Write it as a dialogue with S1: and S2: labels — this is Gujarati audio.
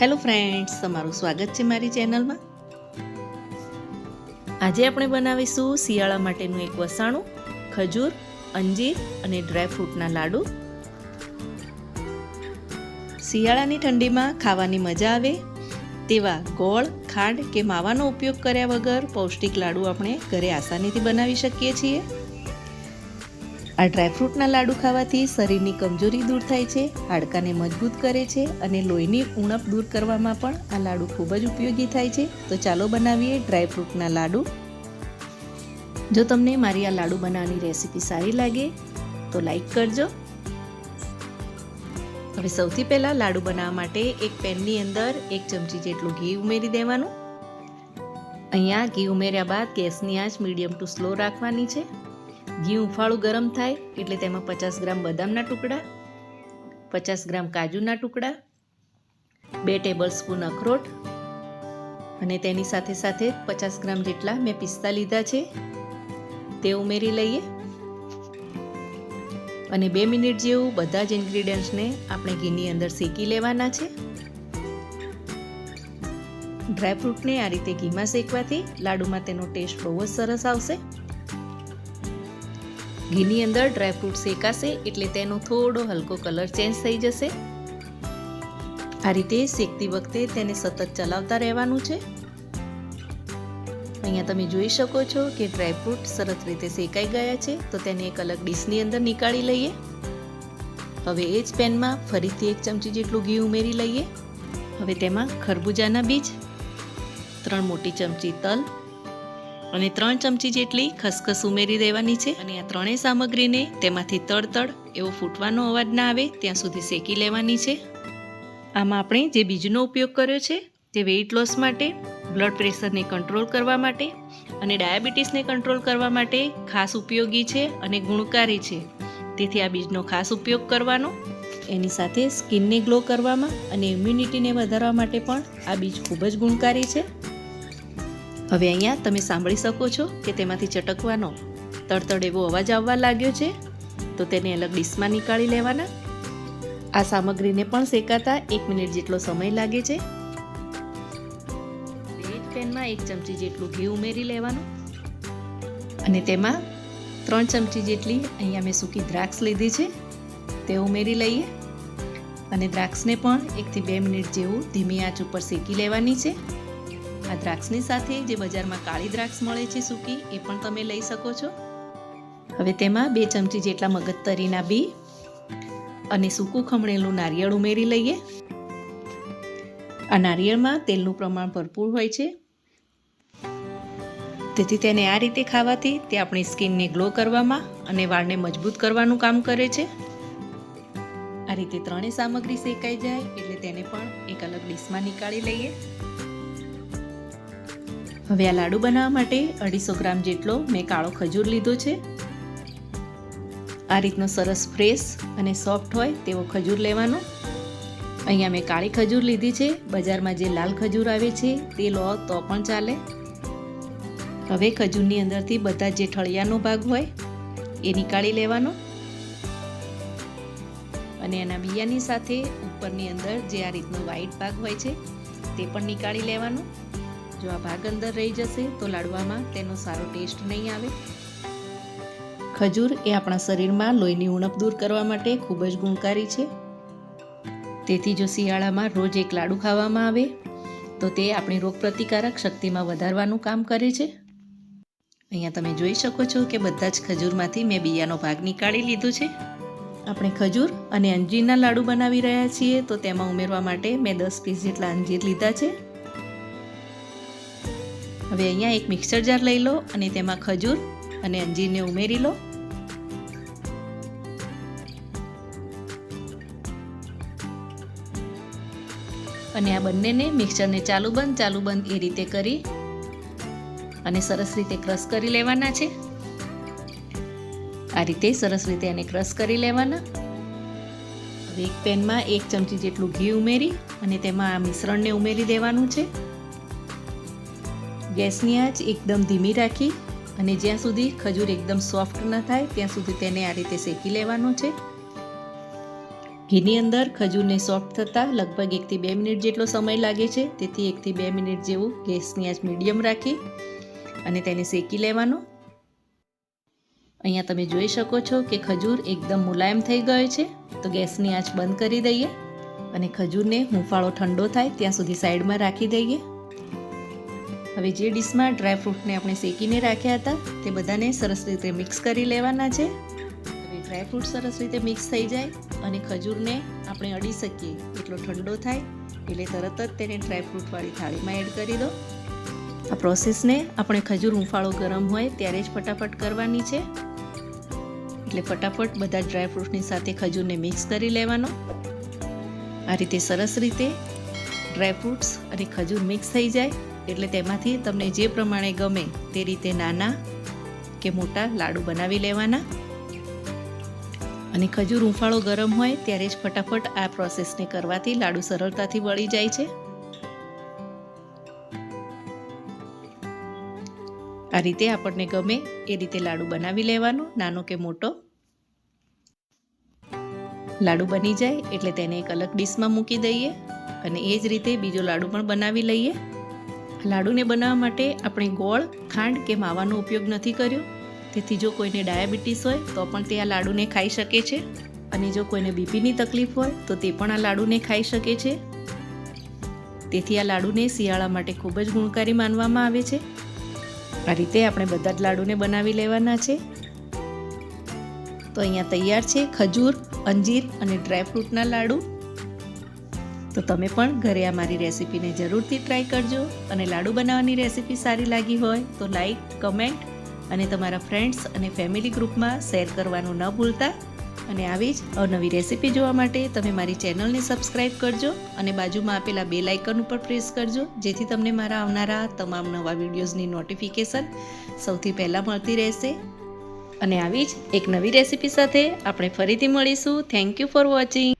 S1: હેલો ફ્રેન્ડ્સ તમારું સ્વાગત છે મારી ચેનલમાં આજે આપણે બનાવીશું શિયાળા માટેનું એક વસાણું, ખજૂર, અંજીર અને ડ્રાયફ્રૂટના લાડુ. શિયાળાની ઠંડીમાં ખાવાની મજા આવે, તેવા ગોળ, ખાંડ કે માવાનો ઉપયોગ કર્યા વગર પૌષ્ટિક લાડુ આપણે ઘરે આસાનીથી બનાવી શકીએ છીએ. આ ડ્રાયફ્રૂટના લાડુ ખાવાથી શરીરની કમજોરી દૂર થાય છે, હાડકાને મજબૂત કરે છે અને લોહીની ઉણપ દૂર કરવામાં પણ આ લાડુ ખૂબ જ ઉપયોગી થાય છે. તો ચાલો બનાવીએ ડ્રાયફ્રૂટના લાડુ. જો તમને મારી આ લાડુ બનાવવાની રેસીપી સારી લાગે, તો લાઈક કરજો. હવે સૌથી પહેલાં લાડુ બનાવવા માટે એક પેનની અંદર એક ચમચી જેટલું ઘી ઉમેરી દેવાનું. અહીંયા ઘી ઉમેર્યા બાદ ગેસની આંચ મીડિયમ ટુ સ્લો રાખવાની છે. ઘી ઉફાળું ગરમ થાય એટલે તેમાં પચાસ ગ્રામ બદામના ટુકડા, પચાસ ગ્રામ કાજુના ટુકડા, બે ટેબલ સ્પૂન અખરોટ અને તેની સાથે સાથે પચાસ ગ્રામ જેટલા મેં પિસ્તા લીધા છે. તે ઉમેરી લઈએ. અને બે મિનિટ જેવું બધા જ ઇન્ગ્રીડિયન્ટ્સને આપણે ઘીની અંદર શેકી લેવાના છે. ડ્રાયફ્રૂટને આ રીતે ઘીમાં શેકવાથી લાડુમાં તેનો ટેસ્ટ બહુ જ સરસ આવશે. ઘીની અંદર ડ્રાયફ્રૂટ શેકાશે એટલે તેનો થોડો હલકો કલર ચેન્જ થઈ જશે. આ રીતે શેકતી વખતે તેને સતત ચલાવતા રહેવાનું છે. અહીંયા તમે જોઈ શકો છો કે ડ્રાયફ્રૂટ સરસ રીતે શેકાઈ ગયા છે, તો તેને એક અલગ ડીશની અંદર નીકાળી લઈએ. હવે એ જ પેનમાં ફરીથી એક ચમચી જેટલું ઘી ઉમેરી લઈએ. હવે તેમાં ખરબૂજાના બીજ, ત્રણ મોટી ચમચી તલ અને ત્રણ ચમચી જેટલી ખસખસ ઉમેરી દેવાની છે. અને આ ત્રણેય સામગ્રીને તેમાંથી તડતડ એવો ફૂટવાનો અવાજ ના આવે, ત્યાં સુધી શેકી લેવાની છે. આમાં આપણે જે બીજનો ઉપયોગ કર્યો છે, તે વેઇટ લોસ માટે બ્લડ પ્રેશરને કંટ્રોલ કરવા માટે અને ડાયાબિટીસને કંટ્રોલ કરવા માટે ખાસ ઉપયોગી છે અને ગુણકારી છે. તેથી આ બીજનો ખાસ ઉપયોગ કરવાનો. એની સાથે સ્કિનને ગ્લો કરવામાં અને ઇમ્યુનિટીને વધારવા માટે પણ આ બીજ ખૂબ જ ગુણકારી છે. હવે અહીંયા તમે સાંભળી શકો છો કે તેમાંથી ચટકવાનો તડતડ એવો અવાજ આવવા લાગ્યો છે. તો તેને અલગ ડીશમાં નીકાળી લેવાના. આ સામગ્રીને પણ શેકાતા એક મિનિટ જેટલો સમય લાગે છે. એ જ પેનમાં એક ચમચી જેટલું ઘી ઉમેરી લેવાનું. અને તેમાં ત્રણ ચમચી જેટલી અહીંયા મેં સૂકી દ્રાક્ષ લીધી છે. તે ઉમેરી લઈએ. અને દ્રાક્ષને પણ એકથી બે મિનિટ જેવું ધીમી આંચ ઉપર શેકી લેવાની છે. આ દ્રાક્ષની સાથે જે બજારમાં કાળી દ્રાક્ષ મળે છે સૂકી, એ પણ તમે લઈ શકો છો. હવે તેમાં બે ચમચી જેટલા મગજતરીના બી અને સૂકું ખમણેલું નારિયેળ ઉમેરી લઈએ. આ નારિયેળમાં તેલનું પ્રમાણ ભરપૂર હોય છે. તેથી તેને આ રીતે ખાવાથી તે આપણી સ્કિનને ગ્લો કરવામાં અને વાળને મજબૂત કરવાનું કામ કરે છે. આ રીતે ત્રણેય સામગ્રી શેકાઈ જાય એટલે તેને પણ એક અલગ ડીશમાં નીકાળી લઈએ. હવે આ લાડુ બનાવવા માટે અઢીસો ગ્રામ જેટલો મેં કાળો ખજૂર લીધો છે. આ રીતનો સરસ ફ્રેશ અને સોફ્ટ હોય તેવો ખજૂર લેવાનો. અહીંયા મેં કાળી ખજૂર લીધી છે. બજારમાં જે લાલ ખજૂર આવે છે તે લો તો પણ ચાલે. હવે ખજૂરની અંદરથી બધા જે ઠળિયાનો ભાગ હોય એ નીકાળી લેવાનો. અને એના બિયાની સાથે ઉપરની અંદર જે આ રીતનો વ્હાઈટ ભાગ હોય છે તે પણ નીકાળી લેવાનો. જો આ ભાગ અંદર રહી જશે તો લાડવામાં તેનો સારો ટેસ્ટ નહીં આવે. ખજૂર એ આપણા શરીરમાં લોહીની ઉણપ દૂર કરવા માટે ખૂબ જ ગુણકારી છે. તેથી જો શિયાળામાં રોજ એક લાડુ ખાવામાં આવે, તો તે આપણી રોગપ્રતિકારક શક્તિમાં વધારવાનું કામ કરે છે. અહીંયા તમે જોઈ શકો છો કે બધા જ ખજૂરમાંથી મેં બિયાનો ભાગ નીકાળી લીધો છે. આપણે ખજૂર અને અંજીરના લાડુ બનાવી રહ્યા છીએ, તો તેમાં ઉમેરવા માટે મેં દસ પીસ જેટલા અંજીર લીધા છે. હવે અહીંયા એક મિક્સર જાર લઈ લો અને તેમાં ખજૂર અને અંજીરને ઉમેરી લો. અને આ બંનેને મિક્સરને ચાલુ બંધ ચાલુ બંધ એ રીતે કરી અને સરસ રીતે ક્રશ કરી લેવાના છે. આ રીતે સરસ રીતે એને ક્રશ કરી લેવાના. હવે એક પેનમાં એક ચમચી જેટલું ઘી ઉમેરી અને તેમાં આ મિશ્રણને ઉમેરી દેવાનું છે. ગેસની આંચ એકદમ ધીમી રાખી અને જ્યાં સુધી ખજૂર એકદમ સોફ્ટ ન થાય, ત્યાં સુધી તેને આ રીતે શેકી લેવાનું છે. ઘીની અંદર ખજૂરને સોફ્ટ થતાં લગભગ એકથી બે મિનિટ જેટલો સમય લાગે છે. તેથી એકથી બે મિનિટ જેવું ગેસની આંચ મીડિયમ રાખી અને તેને શેકી લેવાનો. અહીંયા તમે જોઈ શકો છો કે ખજૂર એકદમ મુલાયમ થઈ ગયો છે. તો ગેસની આંચ બંધ કરી દઈએ અને ખજૂરને હુંફાળો ઠંડો થાય ત્યાં સુધી સાઈડમાં રાખી દઈએ. હવે જે ડીશમાં ડ્રાય ફ્રૂટને આપણે શેકીને રાખ્યા હતા, તે બધાને સરસ રીતે મિક્સ કરી લેવાના છે. હવે ડ્રાય ફ્રૂટ સરસ રીતે મિક્સ થઈ જાય અને ખજૂરને આપણે અડી શકીએ. એટલો ઠંડો થાય, એટલે તરત જ તેને ડ્રાય ફ્રૂટવાળી થાળીમાં એડ કરી દો. આ પ્રોસેસને આપણે ખજૂર હુંફાળો ગરમ હોય ત્યારે જ ફટાફટ કરવાની છે. એટલે ફટાફટ બધા ડ્રાય ફ્રૂટ્સની સાથે ખજૂરને મિક્સ કરી લેવાનો. આ રીતે સરસ રીતે ડ્રાય ફ્રૂટ્સ અને ખજૂર મિક્સ થઈ જાય. એટલે તેમાંથી તમને જે પ્રમાણે ગમે તે રીતે નાના કે મોટા લાડુ બનાવી લેવાના. અને ખજૂર હૂંફાળો ગરમ હોય ત્યારે જ ફટાફટ આ પ્રોસેસને કરવાથી લાડુ સરળતાથી વળી જાય છે. આ રીતે આપણને ગમે એ રીતે લાડુ બનાવી લેવાનો, નાનો કે મોટો. લાડુ બની જાય એટલે તેને એક અલગ ડીશમાં મૂકી દઈએ અને એ જ રીતે બીજો લાડુ પણ બનાવી લઈએ. લાડુને બનાવવા માટે આપણે ગોળ, ખાંડ કે માવાનો ઉપયોગ નથી કર્યો. તેથી જો કોઈને ડાયાબિટીસ હોય, તો પણ તે આ લાડુને ખાઈ શકે છે. અને જો કોઈને બીપીની તકલીફ હોય, તો તે પણ આ લાડુને ખાઈ શકે છે. તેથી આ લાડુને શિયાળા માટે ખૂબ જ ગુણકારી માનવામાં આવે છે. આ રીતે આપણે બધા જ લાડુને બનાવી લેવાના છે. તો અહીંયા તૈયાર છે ખજૂર, અંજીર અને ડ્રાયફ્રૂટના લાડુ. તો તમે પણ ઘરે આ મારી રેસીપીને જરૂરથી ટ્રાય કરજો અને લાડુ બનાવવાની રેસીપી સારી લાગી હોય તો લાઈક કમેન્ટ અને તમારા ફ્રેન્ડ્સ અને ફેમિલી ગ્રુપમાં શેર કરવાનું ન ભૂલતા. અને આવી જ અવનવી રેસીપી જોવા માટે તમે મારી ચેનલને સબસ્ક્રાઈબ કરજો અને બાજુમાં આપેલા બે લાઇકન ઉપર પ્રેસ કરજો, જેથી તમને મારા આવનારા તમામ નવા વિડીયોઝની નોટિફિકેશન સૌથી પહેલાં મળતી રહેશે. અને આવી જ એક નવી રેસીપી સાથે આપણે ફરીથી મળીશું. Thank you for watching